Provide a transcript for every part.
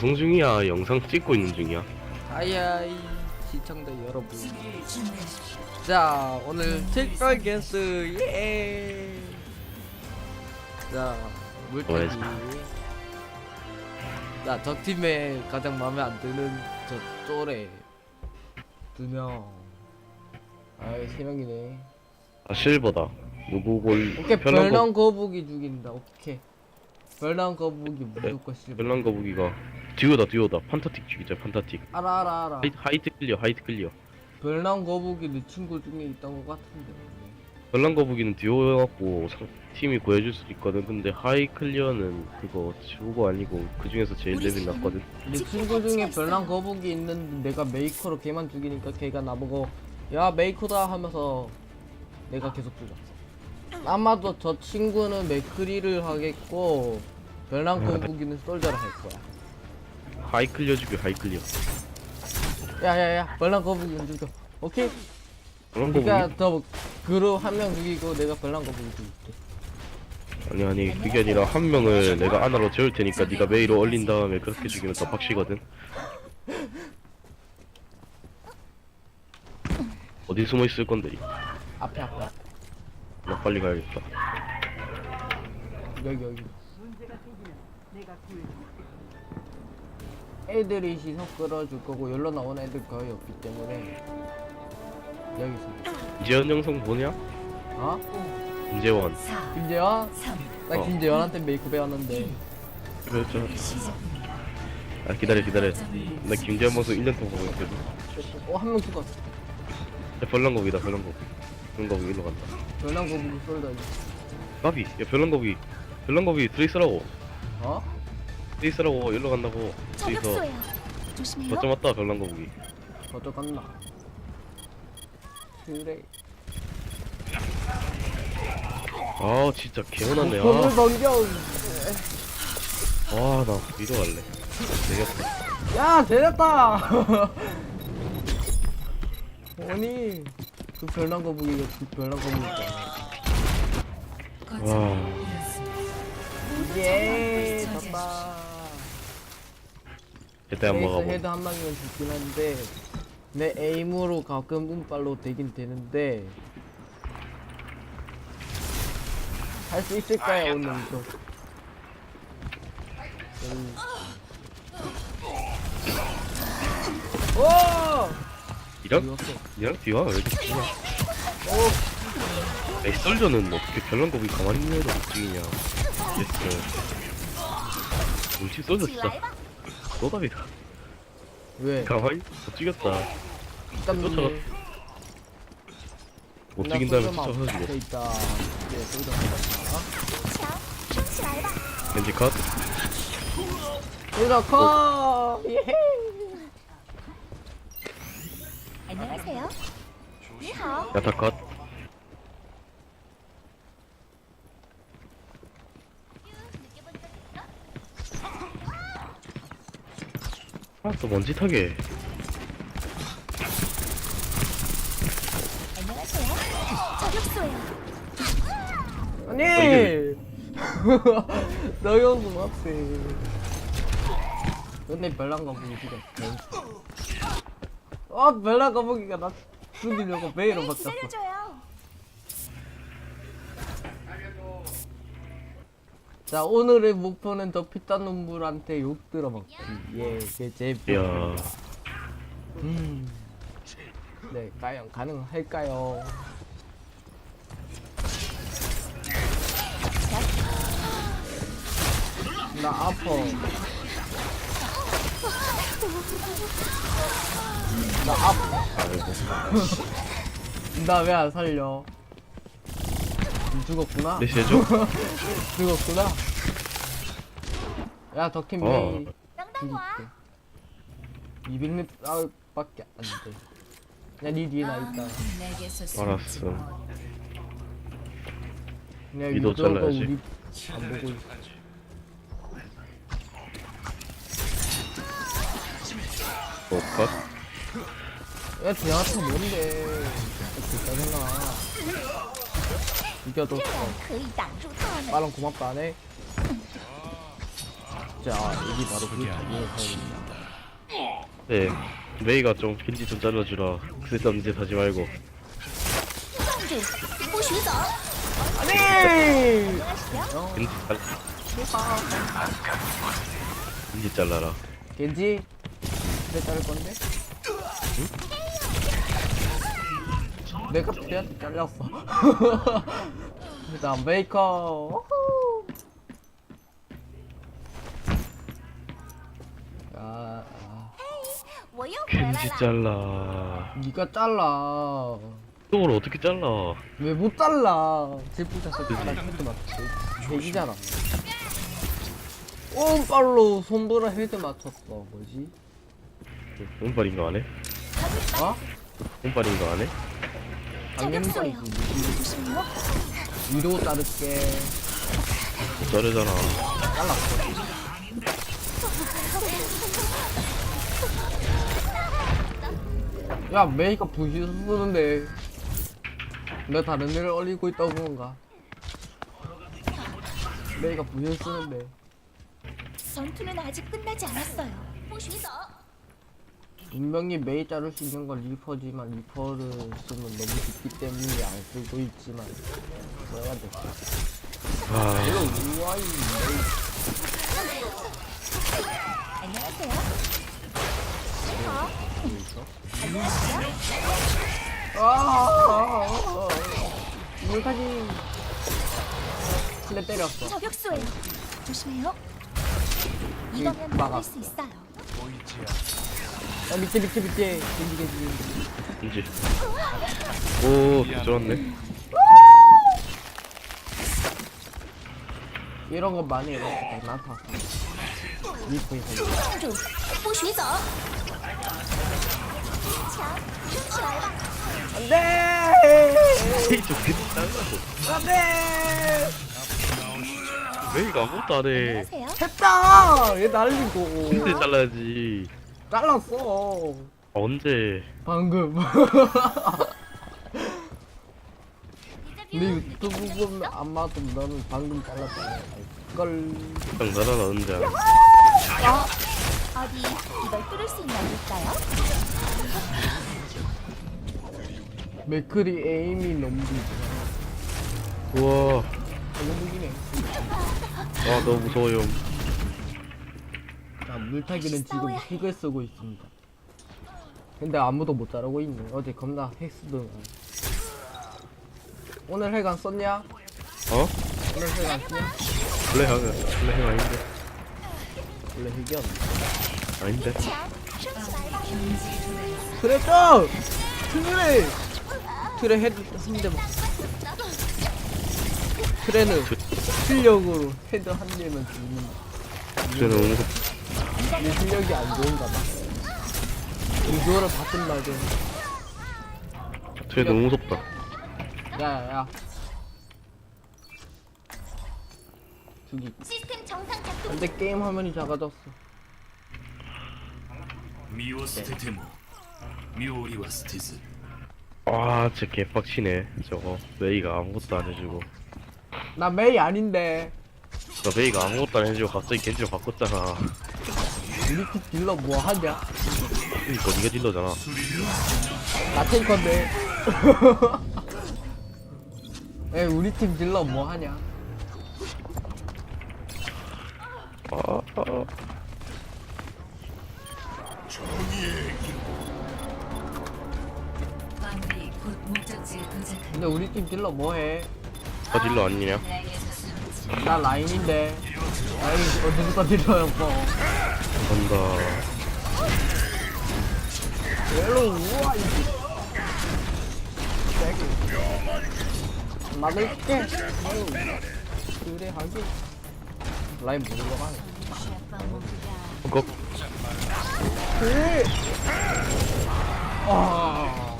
방송 중이야? 영상 찍고 있는 중이야? 아이아이 시청자 여러분. 자 오늘 특별 게스트 예 자 물타기. 뭐야지? 자 적 팀에 가장 마음에 안 드는 저 쪼레 두명. 아이 세 명이네. 아 실버다. 누구 골 오케이 별난 거북이 죽인다. 오케이 별난 거북이 무조건 실버 별난 거북이가 듀오다 듀오다. 판타틱 죽이자 판타틱. 알아 알아 알아. 하이, 하이트 클리어 하이트 클리어. 별난 거북이 내 친구 중에 있던 것 같은데. 별난 거북이는 듀오여갖고 상- 팀이 구해줄 수 있거든. 근데 하이 클리어는 그거 듀오가 아니고 그 중에서 제일 레벨 낮거든. 내 친구 중에 별난 거북이 있는데 내가 메이커로 걔만 죽이니까 걔가 나보고 야 메이커다. 하면서 내가 계속 죽였어. 아마도 저 친구는 맥크리를 하겠고 별난 거북이는 솔저를 할 거야. 하이 클리어 죽여 하이 클리어 야야야 별난 거북이 죽여 오케이? 그니까 저 그룹 한 명 죽이고 내가 별난 거북이 죽일게. 아니 아니 그게 아니라 한 명을 내가 아나로 재울 테니까 네가 메이로 얼린 다음에 그렇게 죽이면 더 빡시거든. 어디 숨어 있을 건데? 앞에 앞에. 나 빨리 가야겠다. 여기 여기 애들이 시선 끌어줄 거고 열로 나오는 애들 거의 없기 때문에 여기 있어 이재현 영상 뭐냐? 어? 이재원. 김재원? 나 어. 김재원한테 메이크 배웠는데. 그렇죠. 아 기다려 기다려. 나 김재현 방송 1년 동안 보고 있거든. 어한 명 죽었어. 야 별난거북이다 별난거북. 별난거북 일로 간다. 별난 거북이 쏠다 나비 야 별난거북이 별난거북이 트레이스라고. 어? 트레이스라고 일로 간다고. 트레이서 저격수예요. 조심해요. 거점 왔다 별난거북이 저쪽 갔나. 그래 아 진짜 개운하네. 아. 번겨. 아나 위로 갈래. 되겠다. 야 되렸다. 아니 그 별난 거북이가 그 별난 거북이잖아 와 예. 졌 그때 한번 그래서 가보 헤드 한 방이면 죽긴 한데 내 에임으로 가끔 운빨로 되긴 되는데 할 수 있을까요 오늘 또? 음. 오! 이랑 이었어 이랑 뒤와 왜 이렇게 뒤냐? 오! 에이 썰저는 어떻게 별난거북이 가만히 있는 애도 못 죽이냐 예스 울치 썰저 진짜 노답이다 왜? 가만히 못 쫓아가. 문제 못 죽인 다음에 쫓아서 앞에 죽여 있다 네 어? 알바. 겐지 컷 커! 예헤! 안녕하세요. 你好. 야타 컷 아, 또 먼지타게. 안녕하세요. 아니! 형도 맞지. 근데 별난 거북이 죽였어. 아, 별난 거북이가 나 죽이려고 베이로 바꿨어. 기다려줘요. 자, 오늘의 목표는 저 피땀 눈물한테 욕 들어먹기. 예, 그제 이야. 음. 네, 과연 가능할까요? 나 아파. 나 아파. 나 왜 안 살려? 죽었구나? 내 세죠? 죽었구나? 야, 덕팀 어. 메이 당당 와. 죽일게. 200m 밖에 안 돼. 야, 니 뒤에 나 있다. 알았어. 그냥 위도 유저가 잘라야지. 우리 안 보고 있어. 또 컷. 야, 대한테 뭔데? 짜증나. 이겨도 可以挡住他们。 말은 고맙다 안 해? 진짜 여기 바로 그 자리에 사야겠다. 네 메이가 좀 겐지 좀 잘라주라 쓸데없는 짓 하지 말고 放着，不许走。 아니! 안녕하세요. 겐지 잘 겐지 잘라라 겐지? 그래 자를 건데? 내가 그래한테 잘렸어. 그다음 베이커. 굳이 잘라. 니가 잘라. 똥을 어떻게 잘라? 왜 못 잘라? 제품 잘라. 대기잖아. 오른발로 손보라 헤드 맞췄어. 뭐지? 몸발인 거 안 해? 어? 몸발인 거 안 해? 당연히 위도 따를게. 자르잖아. 잘랐어. 야 메이가 부시 쓰는데 내가 다른 애를 올리고 있다고 그런가? 메이가 부시 쓰는데. 전투는 아직 끝나지 않았어요. 분명히 메이 자를 수 있는 건 리퍼지만 리퍼를 쓰면 너무 깊기 때문에 안 쓰고 있지만. 뭐야 돼 이거 아. 우아이 메이 안녕하세요. 네, 어? 있어? 안녕하세요. 아, 물타기. 슬랩 때렸어. 저격수예요. 조심해요. 이거면 막아. 막을 수 있어요. 야, 밑에, 밑에, 밑에. 겐지, 겐지. 겐지 오 좋았네 이런 거 많이 해봤어. 나타. 리프에서. 站住，不许走。 안돼! 안돼 메이가 아무것도 안해. 했다! 얘 날리고. 근데 잘라야지. 잘랐어. 언제? 방금. 근데 유튜브 보면 안 맞으면 나는 방금 잘랐다. 걸. 정달아라 언제 어디 이걸 뚫을 수 있나 볼까요? 맥클이 에임이 좋아. 우와. 아 너무 무서워요 자, 물타기는 지금 핵을 쓰고 있습니다. 근데 아무도 못 자르고 있네. 어제 겁나 핵 쓰더만. 오늘 핵 안 썼냐? 어? 오늘 핵 안 쓰냐? 원래 하면 원래 행 아닌데 원래 희귀한 아닌데? 그래 좀! 트레! 트레 헤드 한대 먹 트레는 그- 실력으로 헤드 한 대면 죽는 트레는 오늘 내 실력이 안 좋은가 봐. 이거를 바꾼다 쟤 너무 무섭다. 야야야. 저기 시스템 정상 작동. 근데 게임 화면이 작아졌어. 身を捨てても妙理は捨てず 아쟤 개빡치네 저거 메이가 아무것도 안 해주고 나 메이 아닌데. 나 메이가 아무것도 안 해주고 갑자기 겐지로 바꿨잖아 우리 팀 딜러 뭐 하냐? 그니까 니가 딜러잖아 나 탱커인데. 에 우리 팀 딜러 뭐 하냐? 광물이 곧 목적지에 도착한 근데 우리 팀 딜러 뭐 해? 아 딜러 아니냐? 나 라인인데. 라인 어디부터 딜러였어? 간다 옐로우 우와 이 막을게 아유, 그래 하게 라인 모르러 가네. 그거. 그래 아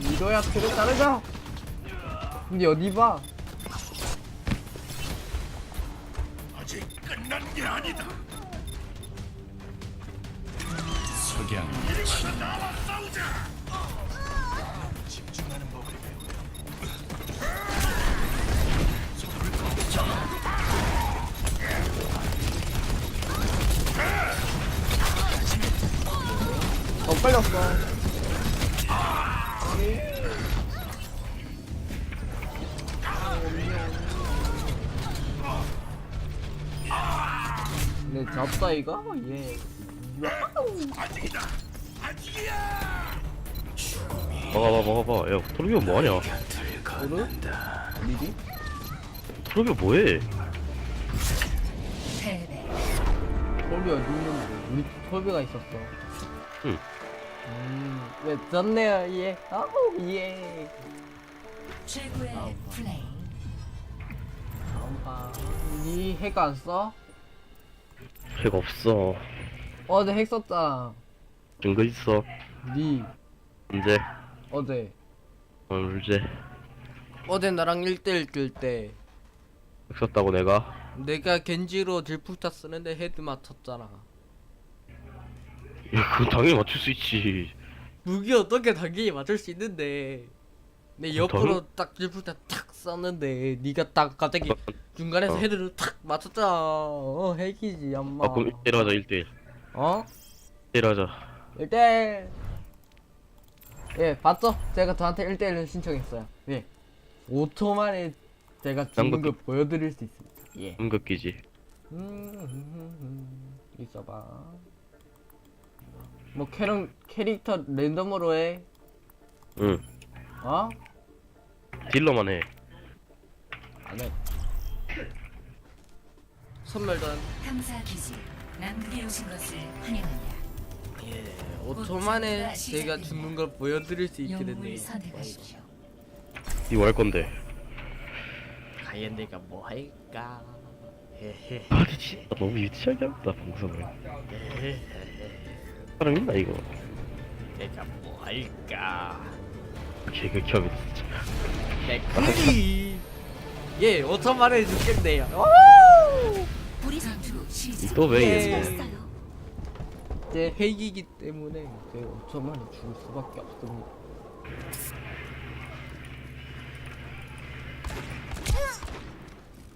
이거야 그래 자르자. 근데 어디 봐. 아직 끝난 게 아니다. 석양 집중하는 법을 토르비오 뭐하냐? 토르비오 뭐해. 톨비가 누군데? 우리 톨비가 있었어 응. 음, 네, 좋네요, 예. 아우, 예. 최고의 플레이. 다음파. 니핵 안 써? 핵 없어 어제 핵 썼잖아. 증거 있어 니, 언제 어제. 언제 어제 나랑 1대1 뛸때 핵 썼다고 내가 내가 겐지로 딜풀타 쓰는데 헤드 맞췄잖아. 야 그건 당연히 맞출 수 있지 무기 어떻게 당연히 맞출 수 있는데. 내 옆으로 딱 딜풀타 탁 썼는데 니가 딱 갑자기 중간에서 어. 헤드를 탁 맞췄잖아. 어, 핵이지, 엄마. 아 그럼 1대1 하자 1대1 어? 1대1 하자 1대1 예 봤죠? 제가 저한테 1대1을 신청했어요. 예. 5초 만에 제가 난걸 보여드릴 수 있습니다. 예. 음극기지. 음, 음, 음, 음. 있어봐. 뭐 캐릭, 캐릭터 랜덤으로 해. 응. 어? 딜러만 해. 안 해. 선멸전 탐사 기지. 남극에 오신 것을 환영합니다. 예 5초 만에 제가 죽는 걸 보여드릴 수 있게 됐네요. 이거 할 건데? 과연 내가 뭐 할까? 헤헤. 아 진짜 너무 유치하게 한다 방송을. 사람 있나 이거? 내가 뭐 할까? 개극혐이다 진짜. 맥크리. 예 5천 만에 죽겠네요. 우리 전투 시작. 또왜 예. 얘 죽었어요. 제 핵이기 때문에 제 5천 만에 죽을 수밖에 없습니다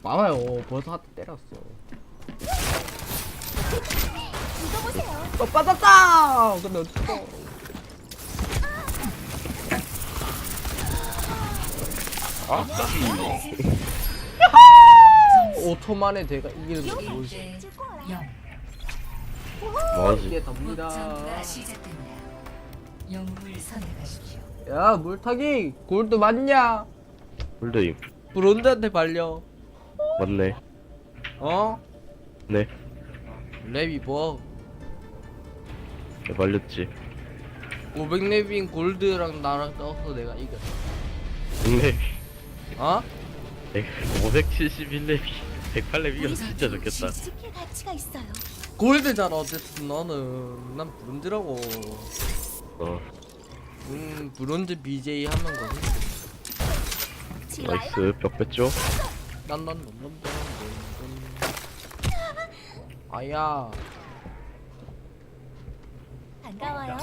많아요 벌써 한대 때렸어. 어 빠졌다 근데 어떡해 아? 5초 만에 제가 이기는 거 보여줘 1대 줄 거야. 0. 뭐하지? 이게 시작됩니다. 영웅을 선택하십시오. 야 물타기! 골드 맞냐? 홀드임 브론즈한테 발려. 맞네. 어? 네. 랩이 뭐? 네, 말렸지. 500렙인 골드랑 나랑 떠서 내가 이겼어. 네. 어? 571렙이 108렙 우리 이겨서 진짜 좋겠다. 가치가 있어요. 골드잖아 어쨌든 너는. 난 브론즈라고. 어. 음 브론즈 BJ 하는 거지. 나이스. 벽 뺐죠? 난난난난난 아야. 반가워요.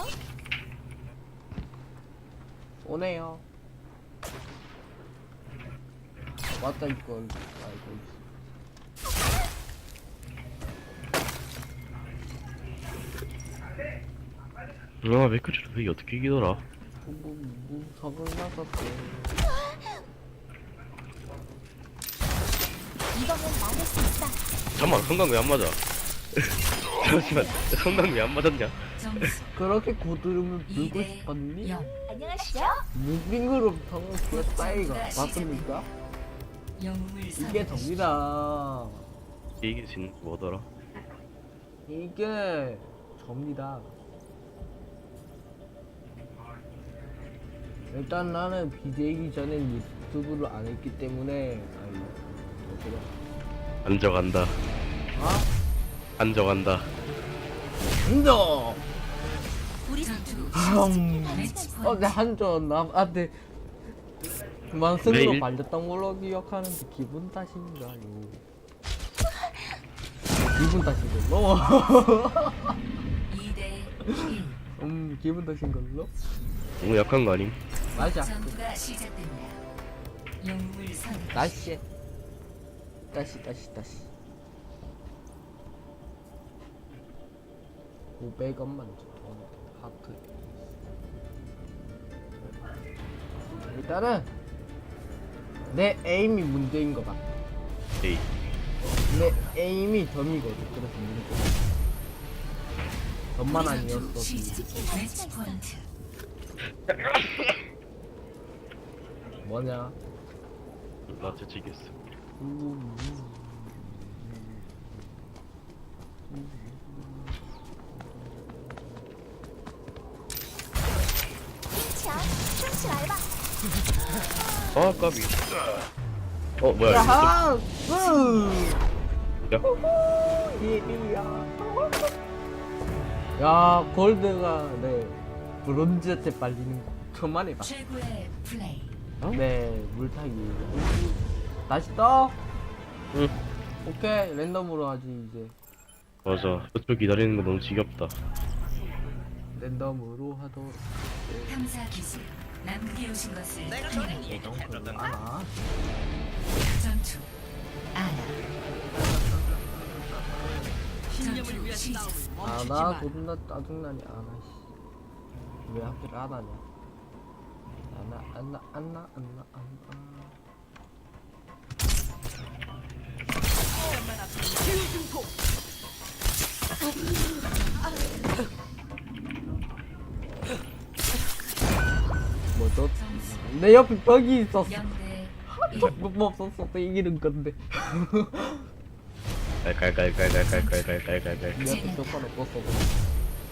오네요. 맞다 이걸 알고 아 메크리를 왜 어떻게 이기더라 뭐, 무석을 맞았어 이거면 막을 수 있어. 잠깐만 성강 왜안 맞아 잠시만 성강 왜안 맞았냐 점수 그렇게 고드름을 불고 2대 싶었니? 0. 안녕하시죠? 무빙으로 성을 부렸다이가 맞습니까? 영웅을 이게 선택하십시오. 접니다 이길 수 있는 게 뭐더라 이게 접니다 일단 나는 BJ이기 전엔 유튜브를 안 했기 때문에 아이 뭐더라 안정한다 어? 안정한다 한정 우리 전투 음. 매치 어, 내 포인트. 한전 남한테 그만 승으로 매일- 발렸던 걸로 기억하는데 기분 탓인가 요? 기분 탓인 걸로? 2대 1. 음 기분 탓인 걸로? 너무 약한 거 아님? 맞아 전투가 시작됩니다. 영웅을 선택. 다시 다시 다시 다시 500원만 줘 하트. 일단은 내 에임이 문제인 것 같아. 에이 내 에임이 점이거든. 그래서 문제. 점만 아니었어. 매치 포인트. 뭐냐? 나 춤출 알바. 아 까비 어 뭐야 이거 야하! 으! 야 예비야. 야, 골드가 네 브론즈한테 빨리는 거 처음 해봐. 최고의 플레이. 네, 물타기. 다시 떠. 응. 오케이, 랜덤으로 하지 이제. 맞아 저쪽 기다리는 거 너무 지겹다 랜덤으로 하도록. 탐사 기술. 남극에 오신 것을 환영합니다. 하나. 전투. 아나. 전투 시작. 아나 존나 짜증나니 아나 씨. 왜 하필 아나냐? 아나 아나 아나 아나 아나. 뭐죠? 내 옆에 벽이 있었어. 영대 뭐 없었어. 또 이기는 건데. 깔깔깔깔깔깔깔깔깔깔 내 옆에 벽만 없었어.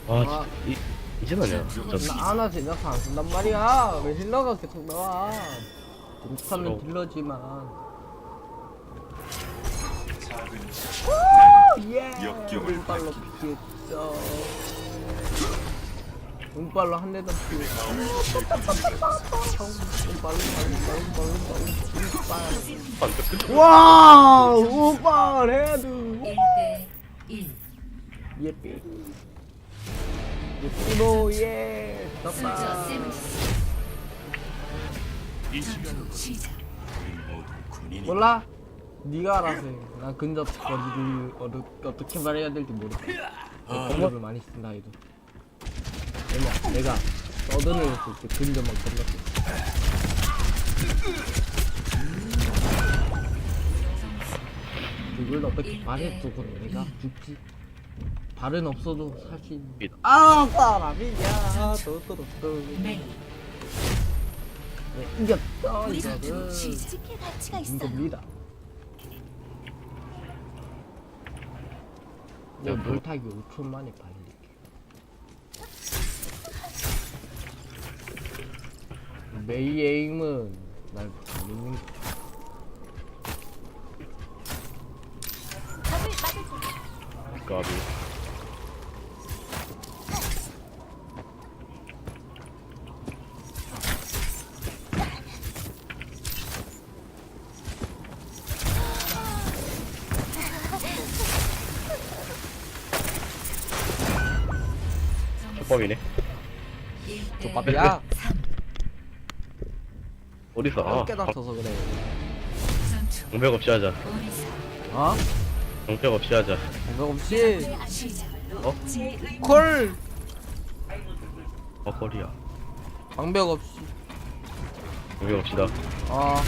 아 진- 이 이제 나냐 진짜 나 아나 제작사 안 쓴단 말이야. 왜 힐러가 계속 나와? 못하면. 딜러지만. 예. 운빨로 피했죠. 운빨로 한 대도 피했어. 운빨로 운빨로 운빨로 운빨. 와, 운빨 헤드. 1대 1. 예삐. 예삐로 예. 떴다. 몰라? 네가 알아서 해. 난 근접 어느, 어떻게 말해야 될지 모르겠어. 근접을 많이 쓴다 해도. 왜냐? 내가 서든을 했을 때 근접만 건넜어. 그걸 어떻게 말했어? 그럼 내가 죽지. 발은 없어도 살 수 있는. 믿- 아 사람이야. 또또또. 메이. 네, 이겼어 이거는. 가치가. 이겁니다. 내 야, 그- 물타기 5초 만에 발릴게. 메이 에임은 날 믿는 거. 족밥이 1대 밥이야? 어디서 아, 아 그래. 방벽 없이 하자. 어? 방벽 없이 하자 생각 없이. 어? 콜어 거리야 방벽 없이. 방벽 없이다 아.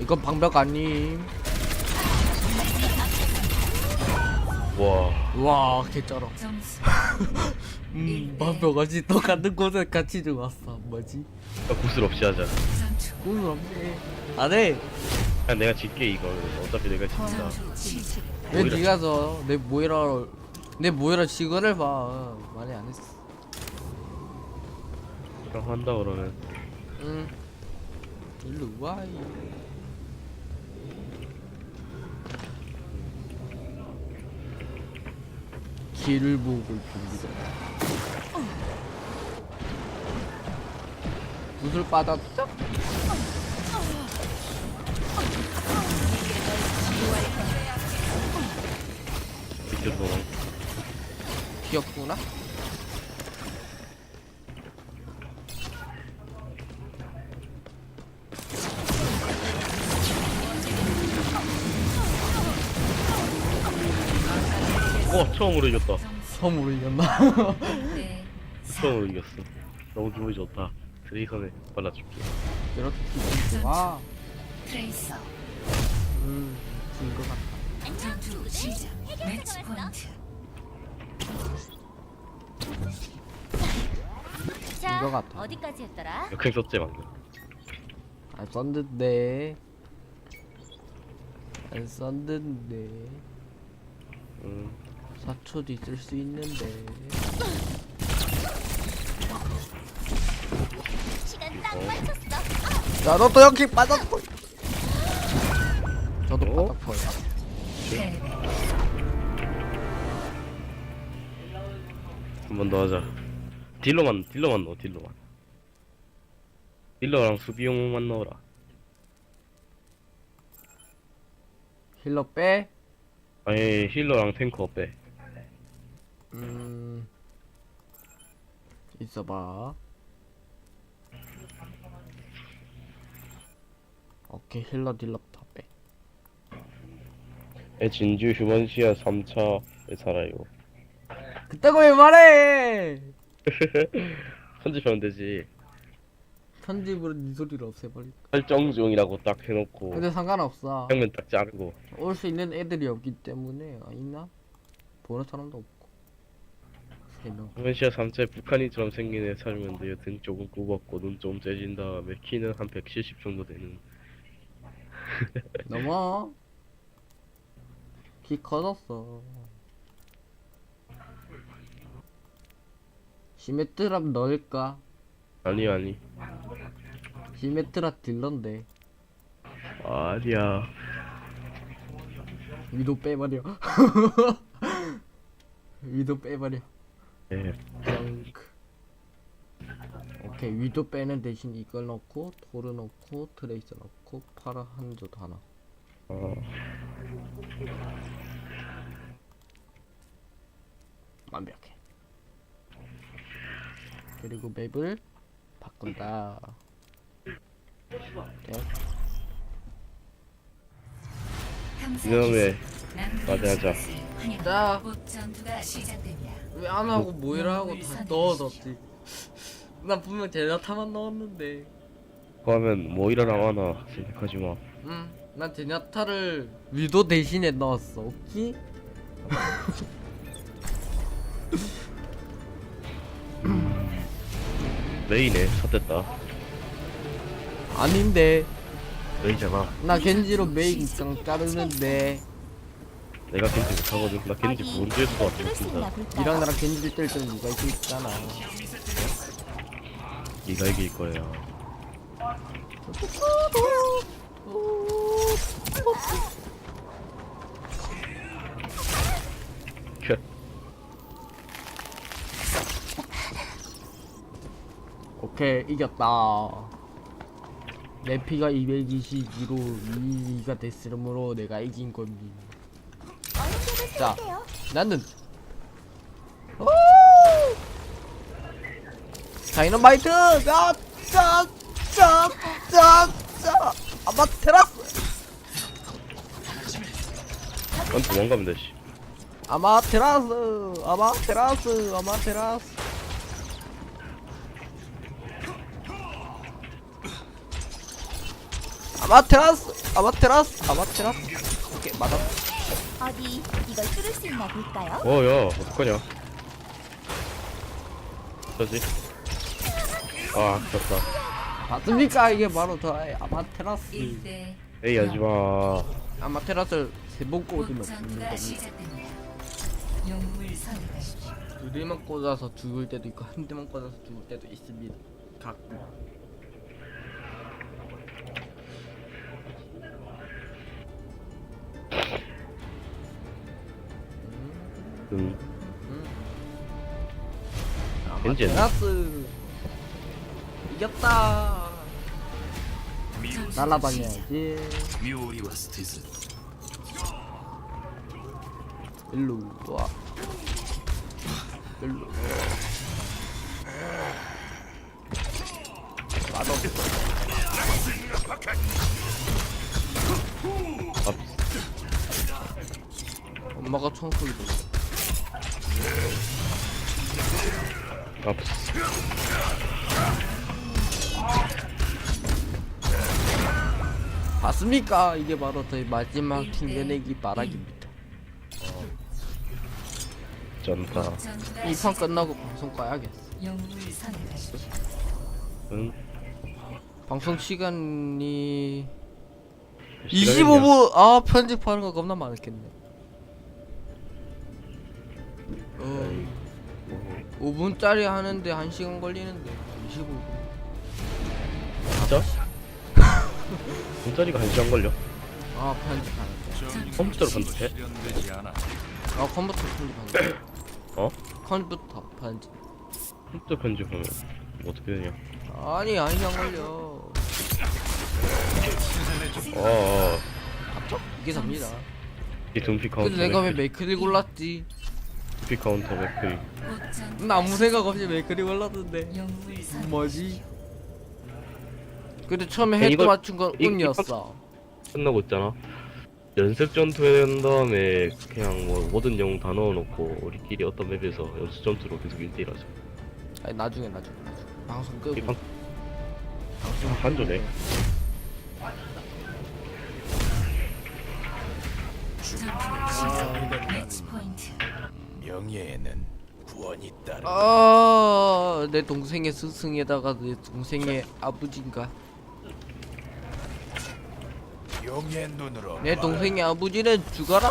이건 방벽 아님. 와 와, 개쩔어. 점수. 음, 없이 똑같은 곳에 같이 죽었어. 뭐지? 야, 구슬 없이 하자 전투. 꿈을 없네. 안 해. 그냥 내가 질게 이거 어차피 내가 진다 전투. 왜 모이라 네가 져? 내 모이라 내 모이라 직원을 봐. 많이 안 했어. 그냥 한다 그러면 응. 일로 와. 이. 길을 모으고 빕니다. 무술 받았죠? 비켜서 귀엽구나? 어 처음으로 이겼다 처음으로 이겼나? 네. 처음으로 이겼어 너무 기분이 좋다 드레이선에 발라줄게 이렇게 기분 좋아. 트레이서. 음, 진것 같다. 전투 시작. 매치 포인트. 자, 이거 같아. 어디까지 했더라? 역행 썼지 방금 안 썼는데. 안 썼는데. 음 4초 뒤쓸수 있는데. 시간 딱 맞췄어. 야, 너또 여기 빠졌어. 저도 어? 빠졌어요. 패배. 한번 더 하자 딜러만 딜러만 넣어 딜러만 딜러랑 수비용만 넣어라 힐러 빼. 아니 힐러랑 탱커 빼 음. 있어봐. 오케이 힐러 딜러 다 빼. 에 진주 휴먼시아 3차에 살아요 그따고 왜 말해? 편집하면 되지 편집으로 네 소리를 없애버릴. 설정 중이라고 딱 해놓고 근데 상관없어. 장면 딱 자르고 올 수 있는 애들이 없기 때문에 아 있나? 보는 사람도 없고. 세 명. 휴먼시아 3차에 북한이처럼 생긴 애 살면 돼요 등 조금 굽었고 눈 좀 째진 다음에 키는 한 170 정도 되는 넘어. 키 커졌어. 시메트랍 넣을까? 아니 아니 시메트랍 딜런데 아니야 위도 빼버려. 위도 빼버려. 예 덩크. 오케이 위도 빼는 대신 이걸 넣고 토르 넣고 트레이서 넣고 파라 한조 다 넣어. 어, 완벽해. 그리고 맵을 바꾼다. 오케이. 이놈의 맞아, 하자. 자. 곧 전투가 시작됩니다. 왜안 하고 모이라 하고 다 넣어뒀지? 나 분명 제나타만 넣었는데. 그거 하면 뭐 일하나 하나 생각하지 마 응, 난 제나타를 위도 대신에 넣었어. 오케이? 메이네 삿됐다 아닌데. 메이잖아 나 겐지로 메인 깡 자르는데. 내가 겐지 못하거든 나 겐지 수 있나 왔습니다 볼까요? 니랑 나랑 겐지를 뗄 때는 누가 이기 있잖아. 네가 이길 거야 켜. 오케이 이겼다. 내 피가 222로 2가 됐으므로 내가 이긴 겁니다. 어느 쪽을 자. 쓸게요? 나는 오! 다이너마이트 짜짜짜 짜 짜 아마테라스 난 도망가면 돼 씨. 아마테라스 아마테라스 아마테라스 아마테라스 아마테라스 아마테라스. 오케이 맞았어 어디 이걸 뚫을 수 있나 볼까요? 어야 어떡하냐? 저지? 아 졌다. 맞습니까? 이게 바로 저의 아마테라스. 1대 에이 하지마. 아마테라스를 세번곧 꽂으면 죽는 전투가 겁니다. 시작됩니다. 영웅을 선택하십시오. 두 대만 꽂아서 죽을 때도 있고 한 대만 꽂아서 죽을 때도 있습니다. 가끔 음. 벤지 했나? 나스 이겼다. 날라다녀야지. 일로 와. 일로. 맛없어. 엄마가 청소기 돌려. 아, 봤습니까? 이게 바로 저희 마지막 튕겨내기 바락입니다. 쩐다. 전투가 이판 끝나고 방송. 영웅을 선택하십시오. 응? 방송 시간이 시간이냐? 25분 아 편집하는 거 겁나 많겠네. 어, 5분짜리 하는데 1시간 걸리는데 25분. 진짜? 돈짜리가 한 시간 걸려? 아 편집하는데. 컴퓨터로 편집해? 아 컴퓨터 편집하는데. 어? 컴퓨터 편집. 컴퓨터 편집하면 뭐 어떻게 되냐? 아니 1시간 걸려. 어, 어. 맞죠? 이게 답니다. 이. 근데 내가 왜. 메이크를 골랐지? 둠피 카운터 맥크리. 나 아무 생각 없이 메이크를 골랐는데. 뭐지? 근데 처음에 헤드 이거- 맞춘 건 이- 운이었어. 끝나고 있잖아. 연습 전투 한 다음에 그냥 뭐 모든 영웅 다 넣어놓고 우리끼리 어떤 맵에서 연습 전투로 계속 1대1 하자. 아니 나중에 나중에 나중에. 방송 이 끄고. 방, 아, 한조네. 매치 포인트. 명예에는 구원이 따르. 아, 내 동생의 스승에다가 내 동생의 아버지인가? 용의 눈으로 내 동생의 아버지는 죽어라.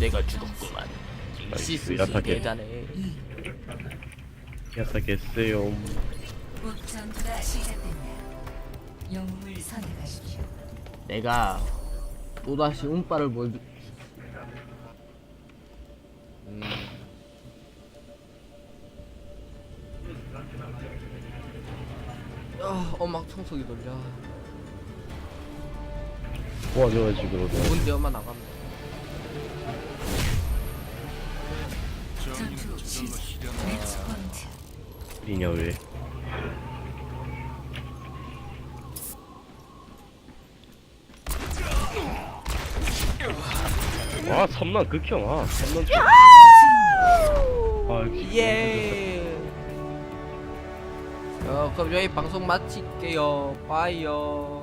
내가 죽었구만. 시스 야타게. 대단해. 야사겠어요. 곧 전투가 시작됩니다. 영웅을 선택하십시오. 내가 또다시 운빨을 보여줄. 음. 아, 엄마 청소기 돌려. 나가면. 전투 시작. 매치 포인트. 이냐 왜? 아 삼난 극형 아 삼난 좀. 아 역시 예. 어, 그럼 여기 방송 마칠게요. 빠이요.